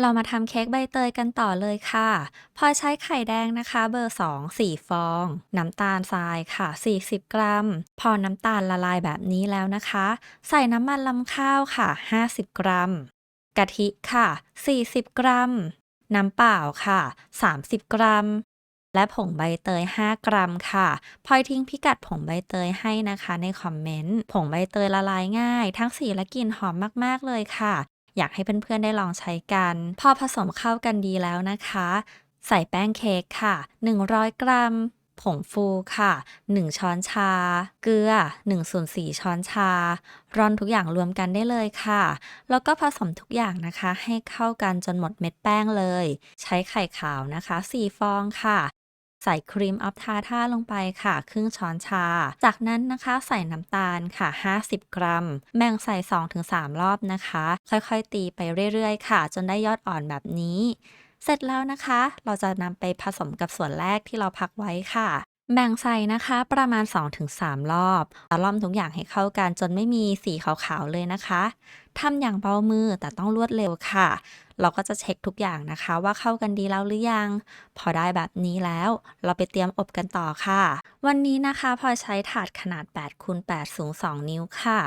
เรามาทำเค้กใบเตยกันต่อเลยค่ะ พอใช้ไข่แดงนะคะ เบอร์ 2 4 ฟอง น้ำตาลทรายค่ะ 40 กรัม พอน้ำตาลละลายแบบนี้แล้วนะคะ ใส่น้ำมันลำข้าวค่ะ 50 กรัม กะทิค่ะ 40 กรัม น้ำเปล่าค่ะ 30 กรัม และผงใบเตย 5 กรัมค่ะพลอยทิ้งพิกัดผงใบเตยให้นะคะในคอมเมนต์ ผงใบเตยละลายง่าย ทั้งสีและกลิ่นหอมมากๆเลยค่ะ อยากให้เพื่อนๆได้ลองใช้กัน พอผสมเข้ากันดีแล้วนะคะ ใส่แป้งเค้กค่ะ 100 กรัมผงฟูค่ะ 1 ช้อนชา เกลือ1ส่วน4ช้อนชา ร่อนทุกอย่างรวมกันได้เลยค่ะ แล้วก็ผสมทุกอย่างนะคะ ให้เข้ากันจนหมดเม็ดแป้งเลย ใช้ไข่ขาวนะคะ 4 ฟองค่ะ ใส่ครีมออฟทาท่าลงไปค่ะ ครึ่งช้อนชา จากนั้นนะคะใส่น้ำตาลค่ะ 50 กรัม แบ่งใส่ 2-3 รอบนะคะ ค่อยๆ ตีไปเรื่อยๆ ค่ะ จนได้ยอดอ่อนแบบนี้ เสร็จแล้วนะคะ เราจะนำไปผสมกับส่วนแรกที่เราพักไว้ค่ะแบ่งใส่นะคะประมาณ 2-3 รอบแล้วล่อมทุกอย่างให้เข้ากันจนไม่มีสีขาวๆเลยนะคะทำอย่างเบามือแต่ต้องรวดเร็วค่ะ เราก็จะเช็คทุกอย่างนะคะ ว่าเข้ากันดีแล้วหรือยัง พอได้แบบนี้แล้ว เราไปเตรียมอบกันต่อค่ะ วันนี้นะคะพลอใช้ถาดขนาด8คูณ8สูง 2 นิ้วค่ะ